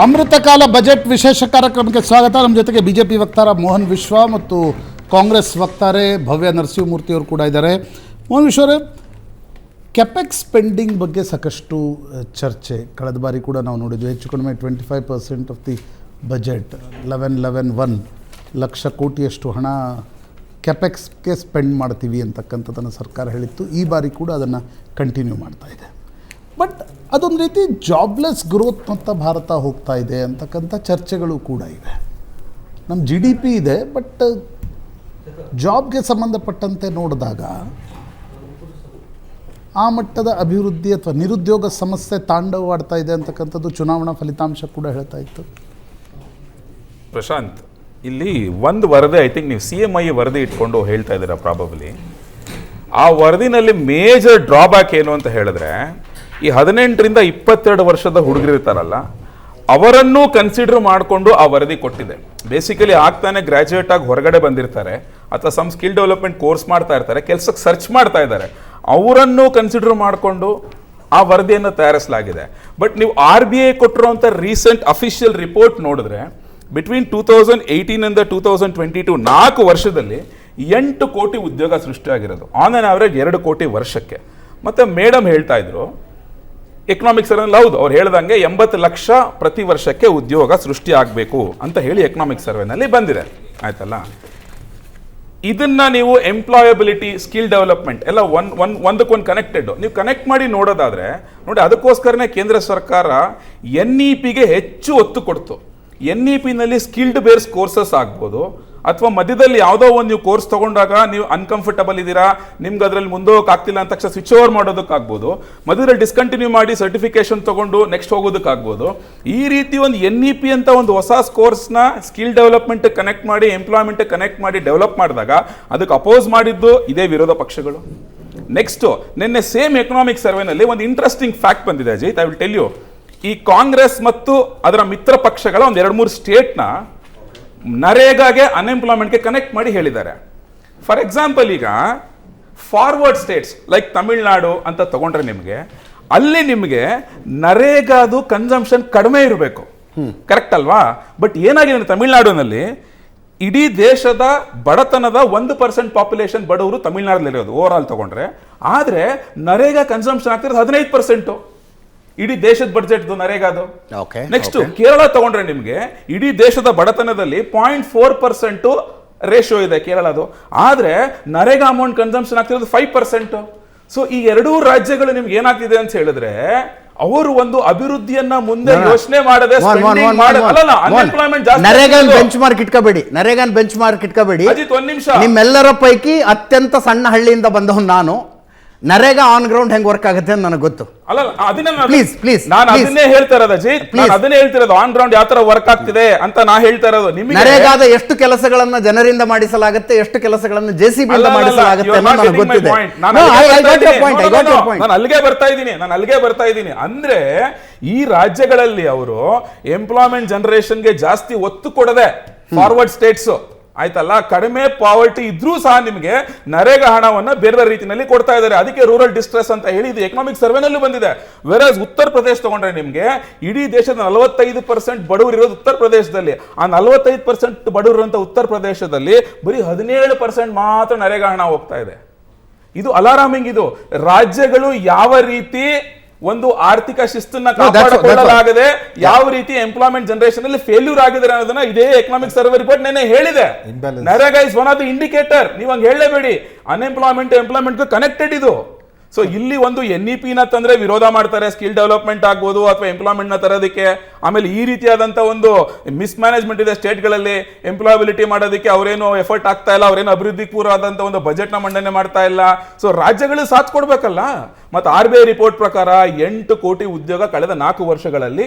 ಅಮೃತಕಾಲ budget ವಿಶೇಷ ಕಾರ್ಯಕ್ರಮಕ್ಕೆ ಸ್ವಾಗತ. ನಮ್ಮ ಜೊತೆಗೆ ಬಿಜೆಪಿ ವಕ್ತಾರ ಮೋಹನ್ ವಿಶ್ವ ಮತ್ತು ಕಾಂಗ್ರೆಸ್ ವಕ್ತಾರೆ ಭವ್ಯ ನರಸಿಂಹಮೂರ್ತಿ ಅವರು ಕೂಡ ಇದ್ದಾರೆ. ಮೋಹನ್ ವಿಶ್ವ ಕೆಪೆಕ್ಸ್ ಸ್ಪೆಂಡಿಂಗ್ ಬಗ್ಗೆ ಸಾಕಷ್ಟು ಚರ್ಚೆ. ಕಳೆದ ಬಾರಿ ಕೂಡ ನಾವು ನೋಡಿದ್ವಿ, ಹೆಚ್ಚು ಕಡಿಮೆ twenty five percent of the budget eleven eleven one lakh ಕೋಟಿಯಷ್ಟು ಹಣ ಕೆಪೆಕ್ಸ್ಗೆ ಸ್ಪೆಂಡ್ ಮಾಡ್ತೀವಿ ಅಂತಕ್ಕಂಥದ್ದನ್ನು ಸರ್ಕಾರ ಹೇಳಿತ್ತು. ಈ ಬಾರಿ ಕೂಡ ಅದನ್ನು ಕಂಟಿನ್ಯೂ ಮಾಡ್ತಾ ಇದೆ. ಬಟ್ ಅದೊಂದು ರೀತಿ ಜಾಬ್ಲೆಸ್ ಗ್ರೋತ್ ಅಂತ ಭಾರತ ಹೋಗ್ತಾ ಇದೆ ಅಂತಕ್ಕಂಥ ಚರ್ಚೆಗಳು ಕೂಡ ಇವೆ. ನಮ್ಮ ಜಿ ಡಿ ಪಿ ಇದೆ ಬಟ್ ಜಾಬ್ಗೆ ಸಂಬಂಧಪಟ್ಟಂತೆ ನೋಡಿದಾಗ ಆ ಮಟ್ಟದ ಅಭಿವೃದ್ಧಿ ಅಥವಾ ನಿರುದ್ಯೋಗ ಸಮಸ್ಯೆ ತಾಂಡವವಾಡ್ತಾ ಇದೆ ಅಂತಕ್ಕಂಥದ್ದು ಚುನಾವಣಾ ಫಲಿತಾಂಶ ಕೂಡ ಹೇಳ್ತಾ ಇತ್ತು. ಪ್ರಶಾಂತ್, ಇಲ್ಲಿ ಒಂದು ವರದಿ ಐ ಥಿಂಕ್ ನೀವು ಸಿ ಎಂ ಐ ವರದಿ ಇಟ್ಕೊಂಡು ಹೇಳ್ತಾ ಇದ್ದೀರಾ ಪ್ರಾಬಬ್ಲಿ ಆ ವರದಿನಲ್ಲಿ ಮೇಜರ್ ಡ್ರಾಬ್ಯಾಕ್ ಏನು ಅಂತ ಹೇಳಿದ್ರೆ ಈ ಹದಿನೆಂಟರಿಂದ ಇಪ್ಪತ್ತೆರಡು ವರ್ಷದ ಹುಡುಗರಿರ್ತಾರಲ್ಲ ಅವರನ್ನೂ ಕನ್ಸಿಡರ್ ಮಾಡಿಕೊಂಡು ಆ ವರದಿ ಕೊಟ್ಟಿದೆ. ಬೇಸಿಕಲಿ ಆಗ್ತಾನೆ ಗ್ರಾಜುಯೇಟ್ ಆಗಿ ಹೊರಗಡೆ ಬಂದಿರ್ತಾರೆ, ಅಥವಾ ಸಮ್ ಸ್ಕಿಲ್ ಡೆವಲಪ್ಮೆಂಟ್ ಕೋರ್ಸ್ ಮಾಡ್ತಾ ಇರ್ತಾರೆ ಕೆಲಸಕ್ಕೆ ಸರ್ಚ್ ಮಾಡ್ತಾ ಇದ್ದಾರೆ. ಅವರನ್ನು ಕನ್ಸಿಡರ್ ಮಾಡಿಕೊಂಡು ಆ ವರದಿಯನ್ನು ತಯಾರಿಸಲಾಗಿದೆ. ಬಟ್ ನೀವು ಆರ್ ಬಿ ಐ ಕೊಟ್ಟಿರುವಂಥ ರೀಸೆಂಟ್ ಅಫಿಷಿಯಲ್ ರಿಪೋರ್ಟ್ ನೋಡಿದ್ರೆ ಬಿಟ್ವೀನ್ ಟೂ ತೌಸಂಡ್ ಏಯ್ಟೀನಿಂದ ಟೂ ತೌಸಂಡ್ ಟ್ವೆಂಟಿ ಟು ನಾಲ್ಕು ವರ್ಷದಲ್ಲಿ ಎಂಟು ಕೋಟಿ ಉದ್ಯೋಗ ಸೃಷ್ಟಿಯಾಗಿರೋದು. ಆನ್ ಆನ್ ಆವರೇಜ್ ಎರಡು ಕೋಟಿ ವರ್ಷಕ್ಕೆ. ಮತ್ತು ಮೇಡಮ್ ಹೇಳ್ತಾ ಇದ್ರು ಎಕನಾಮಿಕ್ಸ್ ಸರ್ವೆನಲ್ಲಿ ಹೌದು. ಅವ್ರು ಹೇಳ್ದಂಗೆ ಎಂಬತ್ತು ಲಕ್ಷ ಪ್ರತಿ ವರ್ಷಕ್ಕೆ ಉದ್ಯೋಗ ಸೃಷ್ಟಿ ಆಗಬೇಕು ಅಂತ ಹೇಳಿ ಎಕನಾಮಿಕ್ ಸರ್ವೆನಲ್ಲಿ ಬಂದಿದೆ. ಆಯ್ತಲ್ಲ? ಇದನ್ನ ನೀವು ಎಂಪ್ಲಾಯಬಿಲಿಟಿ ಸ್ಕಿಲ್ ಡೆವಲಪ್ಮೆಂಟ್ ಎಲ್ಲ ಒನ್ ಒನ್, ಒಂದಕ್ಕೊಂದು ಕನೆಕ್ಟೆಡ್ ನೀವು ಕನೆಕ್ಟ್ ಮಾಡಿ ನೋಡೋದಾದ್ರೆ, ನೋಡಿ ಅದಕ್ಕೋಸ್ಕರನೇ ಕೇಂದ್ರ ಸರ್ಕಾರ ಎನ್ ಇ ಪಿಗೆ ಹೆಚ್ಚು ಒತ್ತು ಕೊಡ್ತು. ಎನ್ ಇ ಪಿನಲ್ಲಿ ಸ್ಕಿಲ್ಡ್ ಬೇರ್ಸ್ ಕೋರ್ಸಸ್ ಆಗ್ಬೋದು. ಅಥವಾ ಮಧ್ಯದಲ್ಲಿ ಯಾವುದೋ ಒಂದು ನೀವು ಕೋರ್ಸ್ ತಗೊಂಡಾಗ ನೀವು ಅನ್ಕಂಫರ್ಟಬಲ್ ಇದ್ದೀರಾ, ನಿಮ್ಗೆ ಅದರಲ್ಲಿ ಮುಂದೋಗಕ್ಕೆ ಆಗ್ತಿಲ್ಲ ಅಂತ ತಕ್ಷಣ ಸ್ವಿಚ್ ಓವರ್ ಮಾಡೋದಕ್ಕಾಗ್ಬೋದು. ಮಧ್ಯದಲ್ಲಿ ಡಿಸ್ಕಂಟಿನ್ಯೂ ಮಾಡಿ ಸರ್ಟಿಫಿಕೇಶನ್ ತಗೊಂಡು ನೆಕ್ಸ್ಟ್ ಹೋಗೋದಕ್ಕಾಗ್ಬೋದು. ಈ ರೀತಿ ಒಂದು ಎನ್ ಇ ಪಿ ಅಂತ ಒಂದು ಹೊಸ ಕೋರ್ಸ್ನ ಸ್ಕಿಲ್ ಡೆವಲಪ್ಮೆಂಟ್ ಕನೆಕ್ಟ್ ಮಾಡಿ ಎಂಪ್ಲಾಯ್ಮೆಂಟ್ ಕನೆಕ್ಟ್ ಮಾಡಿ ಡೆವಲಪ್ ಮಾಡಿದಾಗ ಅದಕ್ಕೆ ಅಪೋಸ್ ಮಾಡಿದ್ದು ಇದೇ ವಿರೋಧ ಪಕ್ಷಗಳು. ನೆಕ್ಸ್ಟ್ ನಿನ್ನೆ ಸೇಮ್ ಎಕನಾಮಿಕ್ ಸರ್ವೆನಲ್ಲಿ ಒಂದು ಇಂಟ್ರೆಸ್ಟಿಂಗ್ ಫ್ಯಾಕ್ಟ್ ಬಂದಿದೆ, Ajit. I will tell you ಈ ಕಾಂಗ್ರೆಸ್ ಮತ್ತು ಅದರ ಮಿತ್ರ ಪಕ್ಷಗಳ ಒಂದು ಎರಡು ಮೂರು ಸ್ಟೇಟ್ನ ನರೇಗಾಗೆ ಅನ್ಎಂಪ್ಲಾಯ್ಮೆಂಟ್ಗೆ ಕನೆಕ್ಟ್ ಮಾಡಿ ಹೇಳಿದ್ದಾರೆ. ಫಾರ್ ಎಕ್ಸಾಂಪಲ್ ಈಗ ಫಾರ್ವರ್ಡ್ ಸ್ಟೇಟ್ಸ್ ಲೈಕ್ ತಮಿಳ್ನಾಡು ಅಂತ ತಗೊಂಡ್ರೆ ನಿಮಗೆ ಅಲ್ಲಿ ನಿಮಗೆ ನರೇಗಾದು ಕನ್ಸಂಪ್ಷನ್ ಕಡಿಮೆ ಇರಬೇಕು. ಕರೆಕ್ಟ್ ಅಲ್ವಾ? ಬಟ್ ಏನಾಗಿದೆ ಅಂದರೆ ತಮಿಳ್ನಾಡಿನಲ್ಲಿ ಇಡೀ ದೇಶದ ಬಡತನದ ಒಂದು ಪರ್ಸೆಂಟ್ ಪಾಪ್ಯುಲೇಷನ್ ಬಡವರು ತಮಿಳ್ನಾಡಲ್ಲಿರೋದು ಓವರ್ ಆಲ್ ತಗೊಂಡ್ರೆ. ಆದರೆ ನರೇಗಾ ಕನ್ಸಂಪ್ಷನ್ ಆಗ್ತಿರೋದು ಹದಿನೈದು ಪರ್ಸೆಂಟ್ ಇಡೀ ದೇಶದ ಬಡ್ಜೆಟ್ ನರೇಗಾದು ಅದು. ನೆಕ್ಸ್ಟ್ ಕೇರಳ ತಗೊಂಡ್ರೆ ನಿಮಗೆ ಇಡೀ ದೇಶದ ಬಡತನದಲ್ಲಿ ಪಾಯಿಂಟ್ ಫೋರ್ ಪರ್ಸೆಂಟ್ ರೇಷಿಯೋ ಇದೆ ಕೇರಳದು. ಆದ್ರೆ ನರೇಗಾ ಅಮೌಂಟ್ ಕನ್ಸಂಪ್ಷನ್ ಆಗ್ತಿರೋದು ಫೈವ್ ಪರ್ಸೆಂಟ್ ಸೊ ಈ ಎರಡೂ ರಾಜ್ಯಗಳು ನಿಮ್ಗೆ ಏನಾಗ್ತಿದೆ ಅಂತ ಹೇಳಿದ್ರೆ ಅವರು ಒಂದು ಅಭಿವೃದ್ಧಿಯನ್ನ ಮುಂದೆ ಯೋಚನೆ ಮಾಡದೆ ನರೇಗಾನ್ ಬೆಂಚ್ ಮಾರ್ಕ್ ಇಟ್ಕೋಬೇಡಿ. ನರೇಗಾನ್ ಬೆಂಚ್ ಮಾರ್ಕ್ ಇಟ್ಕೋಬೇಡಿ ಒಂದ್ ನಿಮಿಷ. ನಿಮ್ಮೆಲ್ಲರ ಪೈಕಿ ಅತ್ಯಂತ ಸಣ್ಣ ಹಳ್ಳಿಯಿಂದ ಬಂದವನು ನಾನು. ನರೇಗಾ ಆನ್ ಗ್ರೌಂಡ್ ಹೆಂಗ್ ವರ್ಕ್ ಆಗುತ್ತೆ ಅಂತ ನನಗೆ ಗೊತ್ತು. ಅಲ್ಲ ಅದನ್ನ ಪ್ಲೀಸ್ ಪ್ಲೀಸ್ ನಾನು ಅದನ್ನೇ ಹೇಳ್ತಾ ಇರೋದು ಅಜಿತ್. ನಾನು. ಅದನ್ನೇ ಹೇಳ್ತಿರೋದು ಆನ್ ಗ್ರೌಂಡ್ ಯಾವ ತರ ವರ್ಕ್ ಆಗ್ತಿದೆ ಅಂತ ನಾ ಹೇಳ್ತಾ ಇರೋದು. ನಿಮಗೆ ನರೇಗಾದ ಎಷ್ಟು ಕೆಲಸಗಳನ್ನ ಜನರಿಂದ ಮಾಡಿಸಲಾಗುತ್ತೆ ಎಷ್ಟು ಕೆಲಸಗಳನ್ನ ಜೆ ಸಿ ಬಿ ಅಲ್ಲ, ಅಲ್ಲ, ಅಲ್ಲ, ಮಾಡಿಸಲಾಗುತ್ತೆ not ನನಗೆ ಗೊತ್ತಿದೆ. ನಾನು ಅಲ್ಲಿಗೆ ಬರ್ತಾ ಇದ್ದೀನಿ. ನಾನು ಅಲ್ಲಿಗೆ ಬರ್ತಾ ಇದ್ದೀನಿ ಅಂದ್ರೆ ಈ ರಾಜ್ಯಗಳಲ್ಲಿ ಅವರು ಎಂಪ್ಲಾಯ್ಮೆಂಟ್ ಜನರೇಷನ್ಗೆ ಜಾಸ್ತಿ ಒತ್ತು ಕೊಡದೆ ಫಾರ್ವರ್ಡ್ ಸ್ಟೇಟ್ಸ್ ಆಯ್ತಲ್ಲ? ಕಡಿಮೆ ಪಾವರ್ಟಿ ಇದ್ರೂ ಸಹ ನಿಮಗೆ ನರೇಗಾ ಹಣವನ್ನು ಬೇರೆ ರೀತಿಯಲ್ಲಿ ಕೊಡ್ತಾ ಇದ್ದಾರೆ. ಅದಕ್ಕೆ ರೂರಲ್ ಡಿಸ್ಟ್ರೆಸ್ ಅಂತ ಹೇಳಿ ಇದು ಎಕನಾಮಿಕ್ ಸರ್ವೆನಲ್ಲೂ ಬಂದಿದೆ. ವೆರಸ್ ಉತ್ತರ ಪ್ರದೇಶ ತಗೊಂಡ್ರೆ ನಿಮಗೆ ಇಡೀ ದೇಶದ ನಲವತ್ತೈದು ಪರ್ಸೆಂಟ್ ಬಡವರು ಇರೋದು ಉತ್ತರ ಪ್ರದೇಶದಲ್ಲಿ. ಆ ನಲವತ್ತೈದು ಪರ್ಸೆಂಟ್ ಅಂತ ಉತ್ತರ ಪ್ರದೇಶದಲ್ಲಿ ಬರೀ ಹದಿನೇಳು ಪರ್ಸೆಂಟ್ ಮಾತ್ರ ನರೇಗಾ ಹಣ ಹೋಗ್ತಾ ಇದೆ. ಇದು ಅಲಾರಾಮಿಂಗ್ ಇದು. ರಾಜ್ಯಗಳು ಯಾವ ರೀತಿ ಒಂದು ಆರ್ಥಿಕ ಶಿಸ್ತನ್ನ ಕಾಪಾಡಿಕೊಳ್ಳಲಾಗದೆ ಯಾವ ರೀತಿ ಎಂಪ್ಲಾಯ್ಮೆಂಟ್ ಜನರೇಷನ್ ಅಲ್ಲಿ ಫೇಲ್ಯೂರ್ ಆಗಿದೆ ಅನ್ನೋದನ್ನ ಇದೇ ಎಕನಾಮಿಕ್ ಸರ್ವೆ ರಿಪೋರ್ಟ್ ನೆನೆ ಹೇಳಿದೆ. NREGA is one of the indicator ನೀವು ಹಂಗ ಹೇಳಲೇಬೇಡಿ. ಅನ್ಎಂಪ್ಲಾಯ್ಮೆಂಟ್ ಎಂಪ್ಲಾಯ್ಮೆಂಟ್ ಕನೆಕ್ಟೆಡ್ ಇದು. ಸೊ ಇಲ್ಲಿ ಒಂದು ಎನ್ ಇ ಪಿನ ತಂದ್ರೆ ವಿರೋಧ ಮಾಡ್ತಾರೆ ಸ್ಕಿಲ್ ಡೆವಲಪ್ಮೆಂಟ್ ಆಗ್ಬೋದು ಅಥವಾ ಎಂಪ್ಲಾಯ್ಮೆಂಟ್ನ ತರೋದಕ್ಕೆ. ಆಮೇಲೆ ಈ ರೀತಿಯಾದಂಥ ಒಂದು ಮಿಸ್ ಮ್ಯಾನೇಜ್ಮೆಂಟ್ ಇದೆ ಸ್ಟೇಟ್ಗಳಲ್ಲಿ ಎಂಪ್ಲಾಯಬಿಲಿಟಿ ಮಾಡೋದಕ್ಕೆ ಅವರೇನು ಎಫರ್ಟ್ ಆಗ್ತಾ ಇಲ್ಲ, ಅವರೇನು ಅಭಿವೃದ್ಧಿ ಆದಂತ ಒಂದು ಬಜೆಟ್ನ ಮಂಡನೆ ಮಾಡ್ತಾ ಇಲ್ಲ. ಸೊ ರಾಜ್ಯಗಳು ಸಾಥ್ ಕೊಡ್ಬೇಕಲ್ಲ? ಮತ್ತೆ ಆರ್ ಬಿ ಐ ರಿಪೋರ್ಟ್ ಪ್ರಕಾರ ಎಂಟು ಕೋಟಿ ಉದ್ಯೋಗ ಕಳೆದ ನಾಲ್ಕು ವರ್ಷಗಳಲ್ಲಿ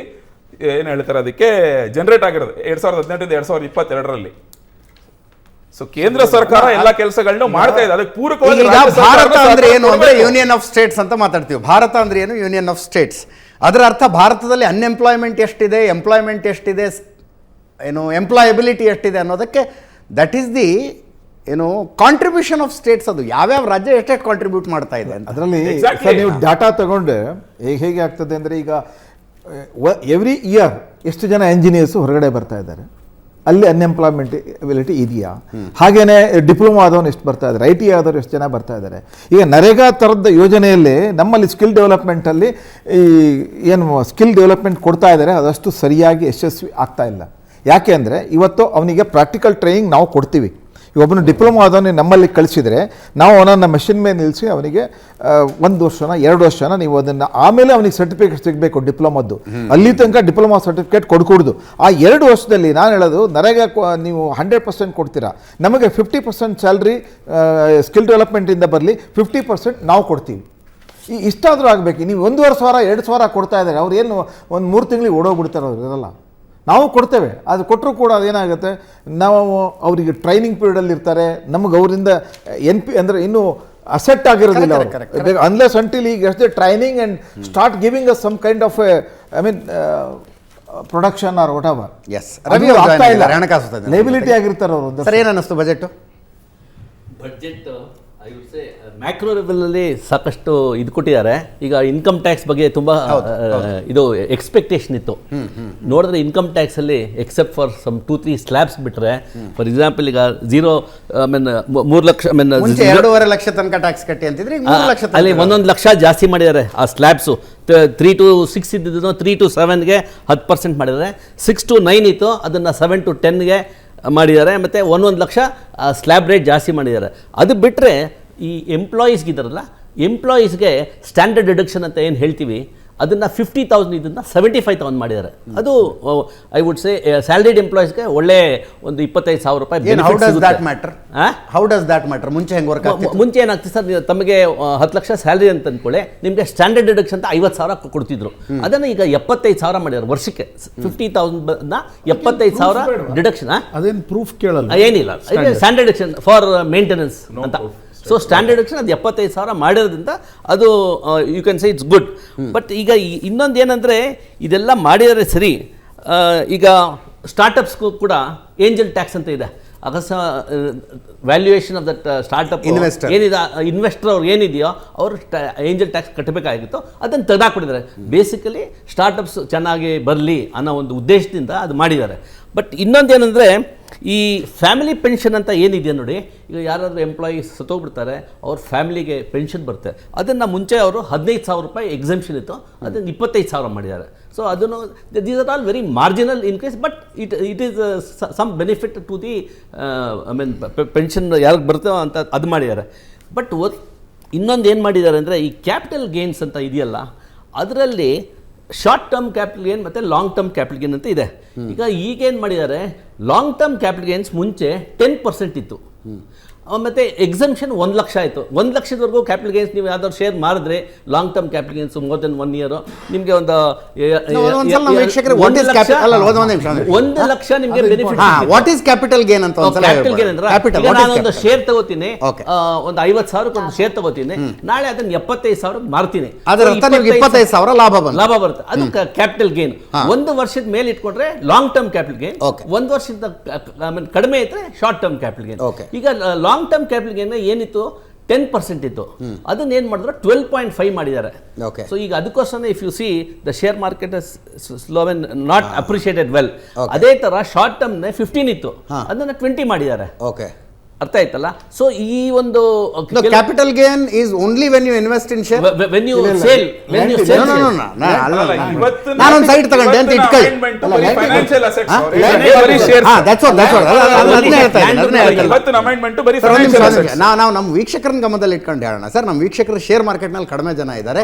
ಏನ್ ಹೇಳ್ತಾರೆ ಅದಕ್ಕೆ ಜನರೇಟ್ ಆಗಿರೋದು. ಎರಡ್ ಸಾವಿರದ ಹದಿನೆಂಟರಿಂದ ಎರಡ್ ಸಾವಿರದ ಇಪ್ಪತ್ತೆರಡರಲ್ಲಿ. ಸೊ ಕೇಂದ್ರ ಸರ್ಕಾರ ಎಲ್ಲ ಕೆಲಸಗಳನ್ನ ಮಾಡ್ತಾ ಇದೆ. ಅದಕ್ಕೆ ಪೂರಕವಾಗಿ ಭಾರತ ಅಂದ್ರೆ ಏನು ಅಂದ್ರೆ ಯೂನಿಯನ್ ಆಫ್ ಸ್ಟೇಟ್ಸ್ ಅಂತ ಮಾತಾಡ್ತೀವಿ. ಭಾರತ ಅಂದ್ರೆ ಏನು? ಯೂನಿಯನ್ ಆಫ್ ಸ್ಟೇಟ್ಸ್ ಅದರ ಅರ್ಥ ಭಾರತದಲ್ಲಿ ಅನ್ಎಂಪ್ಲಾಯ್ಮೆಂಟ್ ಎಷ್ಟಿದೆ ಎಂಪ್ಲಾಯ್ಮೆಂಟ್ ಎಷ್ಟಿದೆ ಏನು ಎಂಪ್ಲಾಯಬಿಲಿಟಿ ಎಷ್ಟಿದೆ ಅನ್ನೋದಕ್ಕೆ ದಟ್ ಈಸ್ ದಿ ಏನು ಕಾಂಟ್ರಿಬ್ಯೂಷನ್ ಆಫ್ ಸ್ಟೇಟ್ಸ್ ಅದು. ಯಾವ್ಯಾವ ರಾಜ್ಯ ಎಷ್ಟೆಷ್ಟು ಕಾಂಟ್ರಿಬ್ಯೂಟ್ ಮಾಡ್ತಾ ಇದೆ ಅಂತ. ಅದರಲ್ಲಿ. ಸರ್ ನೀವು ಡಾಟಾ ತಗೊಂಡು ಹೇಗೆ ಹೇಗೆ ಆಗ್ತದೆ ಅಂದ್ರೆ ಈಗ ಎವ್ರಿ ಇಯರ್ ಎಷ್ಟು ಜನ ಎಂಜಿನಿಯರ್ಸು ಹೊರಗಡೆ ಬರ್ತಾ ಇದ್ದಾರೆ? ಅಲ್ಲಿ ಅನ್ಎಂಪ್ಲಾಯ್ಮೆಂಟ್ ಎಬಿಲಿಟಿ ಇದೆಯಾ? ಹಾಗೇನೆ ಡಿಪ್ಲೊಮಾ ಆದವನು ಎಷ್ಟು ಬರ್ತಾ ಇದ್ದಾರೆ ಐ ಟಿ ಆದವರು ಎಷ್ಟು ಜನ ಬರ್ತಾ ಇದ್ದಾರೆ ಈಗ ನರೇಗಾ ಥರದ ಯೋಜನೆಯಲ್ಲಿ ನಮ್ಮಲ್ಲಿ ಸ್ಕಿಲ್ ಡೆವಲಪ್ಮೆಂಟಲ್ಲಿ ಈ ಏನು ಸ್ಕಿಲ್ ಡೆವಲಪ್ಮೆಂಟ್ ಕೊಡ್ತಾ ಇದ್ದಾರೆ ಅದಷ್ಟು ಸರಿಯಾಗಿ ಯಶಸ್ವಿ ಆಗ್ತಾ ಇಲ್ಲ. ಯಾಕೆ ಅಂದರೆ ಇವತ್ತು ಅವನಿಗೆ ಪ್ರಾಕ್ಟಿಕಲ್ ಟ್ರೈನಿಂಗ್ ನಾವು ಕೊಡ್ತೀವಿ. ಒಬ್ಬನು ಡಿಪ್ಲೊಮಾ ಆದವನು ನಮ್ಮಲ್ಲಿ ಕಳಿಸಿದರೆ ನಾವು ಅವನನ್ನು ಮೆಷಿನ್ ಮೇಲೆ ನಿಲ್ಲಿಸಿ ಅವನಿಗೆ ಒಂದು ವರ್ಷನ ಎರಡು ವರ್ಷನ ನೀವು ಅದನ್ನು ಆಮೇಲೆ ಅವನಿಗೆ ಸರ್ಟಿಫಿಕೇಟ್ ಸಿಗಬೇಕು ಡಿಪ್ಲೊಮಾದ್ದು. ಅಲ್ಲಿ ತನಕ ಡಿಪ್ಲೊಮಾ ಸರ್ಟಿಫಿಕೇಟ್ ಕೊಡ್ಕೊಡ್ದು. ಆ ಎರಡು ವರ್ಷದಲ್ಲಿ ನಾನು ಹೇಳೋದು ನರೇಗ ನೀವು ಹಂಡ್ರೆಡ್ ಪರ್ಸೆಂಟ್ ಕೊಡ್ತೀರಾ? ನಮಗೆ ಫಿಫ್ಟಿ ಪರ್ಸೆಂಟ್ ಸ್ಯಾಲ್ರಿ ಸ್ಕಿಲ್ ಡೆವಲಪ್ಮೆಂಟಿಂದ ಬರಲಿ ಫಿಫ್ಟಿ ಪರ್ಸೆಂಟ್ ನಾವು ಕೊಡ್ತೀವಿ. ಈ ಇಷ್ಟಾದರೂ ಆಗಬೇಕು. ನೀವು ಒಂದೂವರೆ ಸಾವಿರ ಎರಡು ಸಾವಿರ ಕೊಡ್ತಾ ಇದ್ದಾರೆ. ಅವ್ರು ಏನು ಒಂದು ಮೂರು ತಿಂಗಳಿಗೆ ಓಡೋಗ್ಬಿಡ್ತಾರೆ ಅವ್ರು ಇರಲ್ಲ. ನಾವು ಕೊಡ್ತೇವೆ. ಅದು ಕೊಟ್ಟರು ಕೂಡ ಅದೇನಾಗುತ್ತೆ? ನಾವು ಅವರಿಗೆ ಟ್ರೈನಿಂಗ್ ಪೀರಿಯಡಲ್ಲಿ ಇರ್ತಾರೆ. ನಮಗೆ ಅವರಿಂದ ಎನ್ ಪಿ ಅಂದರೆ ಇನ್ನೂ ಅಸೆಟ್ ಆಗಿರೋದಿಲ್ಲ ಅನ್ಲೆಸ್ ಅಂಟಿಲ್ ಈಗ ಅಷ್ಟೇ training and start giving us some kind of I mean production or whatever S Ravi ಹಣಕಾಸು ಲೇಬಿಲಿಟಿ ಆಗಿರ್ತಾರೆ ಅವರು ಸರ್ ಏನು ಅನ್ನಿಸ್ತು ಬಜೆಟ್ ಮ್ಯಾಕ್ರೋ ಲೆವೆಲಲ್ಲಿ ಸಾಕಷ್ಟು ಇದು ಕೊಟ್ಟಿದ್ದಾರೆ. ಈಗ ಇನ್ಕಮ್ ಟ್ಯಾಕ್ಸ್ ಬಗ್ಗೆ ತುಂಬಾ ಇದು ಎಕ್ಸ್ಪೆಕ್ಟೇಷನ್ ಇತ್ತು. ನೋಡಿದ್ರೆ ಇನ್ಕಮ್ ಟ್ಯಾಕ್ಸ್ ಅಲ್ಲಿ except for some two three slabs ಬಿಟ್ರೆ ಫಾರ್ ಎಕ್ಸಾಂಪಲ್ ಈಗ ಝೀರೋ ಐ ಮೀನ್ ಮೂರು ಲಕ್ಷ ಐ ಮೀನ್ ಎರಡೂವರೆ ಲಕ್ಷ ತನಕ ಟ್ಯಾಕ್ಸ್ ಕಟ್ಟಿ ಅಂತಿದ್ರೆ ಲಕ್ಷ ಅಲ್ಲಿ ಒಂದೊಂದು ಲಕ್ಷ ಜಾಸ್ತಿ ಮಾಡಿದ್ದಾರೆ ಆ ಸ್ಲ್ಯಾಬ್ಸು ತ್ರೀ ಟು ಸಿಕ್ಸ್ ಇದ್ದಿದ್ದು ತ್ರೀ ಟು ಸೆವೆನ್ಗೆ ಹತ್ತು ಪರ್ಸೆಂಟ್ ಮಾಡಿದ್ದಾರೆ. ಸಿಕ್ಸ್ ಟು ನೈನ್ ಇತ್ತು ಅದನ್ನು ಸೆವೆನ್ ಟು ಟೆನ್ಗೆ ಮಾಡಿದ್ದಾರೆ, ಮತ್ತು ಒಂದೊಂದು ಲಕ್ಷ ಸ್ಲ್ಯಾಬ್ ರೇಟ್ ಜಾಸ್ತಿ ಮಾಡಿದ್ದಾರೆ. ಅದು ಬಿಟ್ಟರೆ ಈ ಎಂಪ್ಲಾಯೀಸ್ಗಿದಾರಲ್ಲ ಎಂಪ್ಲಾಯೀಸ್ಗೆ ಸ್ಟ್ಯಾಂಡರ್ಡ್ ಡಿಡಕ್ಷನ್ ಅಂತ ಏನು ಹೇಳ್ತೀವಿ? ಅದನ್ನು ಫಿಫ್ಟಿ ತೌಸಂಡ್ ಇದನ್ನು ಸೆವೆಂಟಿ ಫೈವ್ ತೌಸಂಡ್ ಮಾಡಿದ್ದಾರೆ. ಅದು ಐ ವುಡ್ ಸೇ ಸ್ಯಾಲ್ರಿಡ್ ಎಂಪ್ಲಾಯೀಸ್ಗೆ ಒಳ್ಳೆ ಒಂದು ಇಪ್ಪತ್ತೈದು ಸಾವಿರ ರೂಪಾಯಿ ಹೌ ಡಸ್ ದಟ್ ಮ್ಯಾಟರ್ ಆ? ಹೌ ಡಸ್ ದಟ್ ಮ್ಯಾಟರ್ ಮುಂಚೆ ಹೆಂಗೆ ವರ್ಕ್ ಆಗ್ತಿತ್ತು? ಮುಂಚೆ ಏನಾಗ್ತದೆ ಸರ್ ತಮಗೆ ಹತ್ತು ಲಕ್ಷ ಸ್ಯಾಲ್ರಿ ಅಂತ ಅಂದ್ಕೊಳ್ಳಿ ನಿಮಗೆ ಸ್ಟ್ಯಾಂಡರ್ಡ್ ಡಿಡಕ್ಷನ್ ಅಂತ ಐವತ್ತು ಸಾವಿರ ಕೊಡ್ತಿದ್ರು. ಅದನ್ನು ಈಗ ಎಪ್ಪತ್ತೈದು ಸಾವಿರ ಮಾಡಿದ್ದಾರೆ ವರ್ಷಕ್ಕೆ. ಫಿಫ್ಟಿ ತೌಸಂಡ್ನ ಎಪ್ಪತ್ತೈದು ಸಾವಿರ ಡಿಡಕ್ಷನ್ ಅದೇನು ಪ್ರೂಫ್ ಕೇಳಲ್ಲ ಏನಿಲ್ಲ. ಸ್ಟ್ಯಾಂಡರ್ಡ್ ಡಿಡಕ್ಷನ್ ಫಾರ್ ಮೇಂಟೆನೆನ್ಸ್ ಅಂತ. ಸೊ ಸ್ಟ್ಯಾಂಡರ್ಡ್ ಡಿಡಕ್ಷನ್ ಅದು ಎಪ್ಪತ್ತೈದು ಸಾವಿರ ಮಾಡಿರೋದ್ರಿಂದ ಅದು you can say it's good but ಈಗ ಇನ್ನೊಂದು ಏನಂದರೆ ಇದೆಲ್ಲ ಮಾಡಿದರೆ ಸರಿ. ಈಗ ಸ್ಟಾರ್ಟಪ್ಸ್ಗೂ ಕೂಡ ಏಂಜಲ್ ಟ್ಯಾಕ್ಸ್ ಅಂತ ಇದೆ. ಅಗಸ valuation of that startup investor ಏನಿದೆ ಇನ್ವೆಸ್ಟರ್ ಅವ್ರು ಏನಿದೆಯೋ ಅವರು ಏಂಜಲ್ ಟ್ಯಾಕ್ಸ್ ಕಟ್ಟಬೇಕಾಗಿತ್ತು ಅದನ್ನು ತೆಗೆದಾಕ್ಬಿಟ್ಟಿದ್ದಾರೆ. ಬೇಸಿಕಲಿ ಸ್ಟಾರ್ಟಪ್ಸ್ ಚೆನ್ನಾಗಿ ಬರಲಿ ಅನ್ನೋ ಒಂದು ಉದ್ದೇಶದಿಂದ ಅದು ಮಾಡಿದ್ದಾರೆ. ಬಟ್ ಇನ್ನೊಂದೇನೆಂದರೆ ಈ ಫ್ಯಾಮಿಲಿ ಪೆನ್ಷನ್ ಅಂತ ಏನಿದೆ ನೋಡಿ, ಈಗ ಯಾರಾದರೂ ಎಂಪ್ಲಾಯೀಸ್ ಸತ್ತೋಗ್ಬಿಡ್ತಾರೆ, ಅವ್ರ ಫ್ಯಾಮಿಲಿಗೆ ಪೆನ್ಷನ್ ಬರುತ್ತೆ. ಅದನ್ನು ಮುಂಚೆ ಅವರು ಹದಿನೈದು ಸಾವಿರ ರೂಪಾಯಿ ಎಕ್ಸೆಂಪ್ಷನ್ ಇತ್ತು, ಅದನ್ನು ಇಪ್ಪತ್ತೈದು ಸಾವಿರ ಮಾಡಿದ್ದಾರೆ. ಸೊ ಅದನ್ನು these are all very marginal increase but it it is some benefit to the I mean pension ಯಾರಿಗೆ ಬರ್ತೋ ಅಂತ ಅದು ಮಾಡಿದ್ದಾರೆ. ಬಟ್ ಇನ್ನೊಂದು ಏನು ಮಾಡಿದ್ದಾರೆ ಅಂದರೆ, ಈ ಕ್ಯಾಪಿಟಲ್ ಗೇನ್ಸ್ ಅಂತ ಇದೆಯಲ್ಲ, ಅದರಲ್ಲಿ ಶಾರ್ಟ್ ಟರ್ಮ್ ಕ್ಯಾಪಿಟಲ್ ಗೇನ್ ಮತ್ತೆ ಲಾಂಗ್ ಟರ್ಮ್ ಕ್ಯಾಪಿಟಲ್ ಗೇನ್ ಅಂತ ಇದೆ. ಈಗ ಈಗೇನು ಮಾಡಿದ್ದಾರೆ? ಲಾಂಗ್ ಟರ್ಮ್ ಕ್ಯಾಪಿಟಲ್ ಗೇನ್ಸ್ ಮುಂಚೆ ಟೆನ್ ಪರ್ಸೆಂಟ್ ಇತ್ತು. ಮತ್ತೆ ಎಕ್ಸಮ್ಷನ್ ಒಂದು ಲಕ್ಷ ಆಯಿತು. ಒಂದು ಲಕ್ಷದವರೆಗೂ ಕ್ಯಾಪಿಟಲ್ ಗೇನ್ಸ್ ನೀವು ಯಾವ್ದಾದ್ರು ಶೇರ್ ಮಾಡಿದ್ರೆ long term capital gains more than one year ನಿಮಗೆ ಒಂದು ಒಂದು ಲಕ್ಷ- ನಿಮಗೆ benefit what is capital gain ಅಂತ ಕ್ಯಾಪಿಟಲ್ ಗೇನ್ ಅಂದ್ರೆ ನಾನು ಒಂದು ಶೇರ್ ತಗೋತೀನಿ ಒಂದು ಐವತ್ತು ಸಾವಿರಕ್ಕೆ ಒಂದು ಶೇರ್ ತಗೋತೀನಿ ನಾಳೆ ಅದನ್ನ ಎಪ್ಪತ್ತೈದು ಸಾವಿರ ಮಾರ್ತೀನಿ. ಅದರ ಅರ್ಥ ನಿಮ್ಗೆ ಇಪ್ಪತ್ತೈದು ಸಾವಿರ ಲಾಭ ಬಂತು. ಲಾಭ ಬರುತ್ತೆ. ಅದು ಕ್ಯಾಪಿಟಲ್ ಗೇನ್ ಒಂದು ವರ್ಷದ ಮೇಲೆ ಇಟ್ಕೊಂಡ್ರೆ ಲಾಂಗ್ ಟರ್ಮ್ ಕ್ಯಾಪಿಟಲ್ ಗೇನ್. ಒಂದು ವರ್ಷದ ಕಡಿಮೆ ಇದ್ರೆ ಶಾರ್ಟ್ ಟರ್ಮ್ ಕ್ಯಾಪಿಟಲ್ ಗೇನ್. ಈಗ ಲಾಂಗ್ ಟರ್ಮ್ ಕ್ಯಾಪಿಟಲ್ ಗೇನ್ ಏನಿತ್ತು? ಟೆನ್ ಪರ್ಸೆಂಟ್ ಇತ್ತು. ಅದನ್ನ ಏನ್ ಮಾಡಿದ್ರು? ಟ್ವೆಲ್ ಪಾಯಿಂಟ್ ಫೈವ್ ಮಾಡಿದ್ದಾರೆ. ಸೊ ಈಗ ಅದಕ್ಕೋಸ್ಕರ if you see the share market slowing not appreciated well ಅದೇ ತರ ಶಾರ್ಟ್ ಟರ್ಮ್ ಫಿಫ್ಟೀನ್ ಇತ್ತು. ಅದನ್ನ ಟ್ವೆಂಟಿ ಮಾಡಿದ್ದಾರೆ. ಓಕೆ ಅರ್ಥ ಆಯ್ತಲ್ಲ? ಸೊ ಈ ಒಂದು capital gain is only when you invest in share share. When you sale when you No, sale no no. ಇವತ್ತಿನ- ನಾನೊಂದು site ತಗೊಂಡೆ ಅಂತ ಇಟ್ಕೊಳ್ಳಿ. ಫೈನಾನ್ಷಿಯಲ್ ಅಸೆಟ್ಸ್ ಬರಿ ಶೇರ್ ಹಾ? ದಟ್ಸ್ ಆಲ್ ದಟ್ಸ್ ಆಲ್ ಅದನ್ನ ಹೇಳ್ತಾ ಇದ್ದೀನಿ, ಅದನ್ನೇ ಹೇಳ್ತಾ ಇದ್ದೀನಿ. ಇವತ್ತಿನ amendment ಬರೀ ಒಂದು ಒಂದು ನಿಮಿಷ. assets. ನಾವು ನಾವು ನಮ್ಮ ವೀಕ್ಷಕರನ್ನ ಗಮನದಲ್ಲಿ ಇಟ್ಕೊಂಡು ಹೇಳೋಣ ಸರ್ ನಮ್ಮ ವೀಕ್ಷಕರು ಶೇರ್ ಮಾರ್ಕೆಟ್ನಲ್ಲಿ ಕಡಿಮೆ ಜನ ಇದ್ದಾರೆ.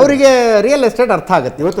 ಅವರಿಗೆ ರಿಯಲ್ ಎಸ್ಟೇಟ್ ಅರ್ಥ ಆಗುತ್ತೆ. ಇವತ್ತು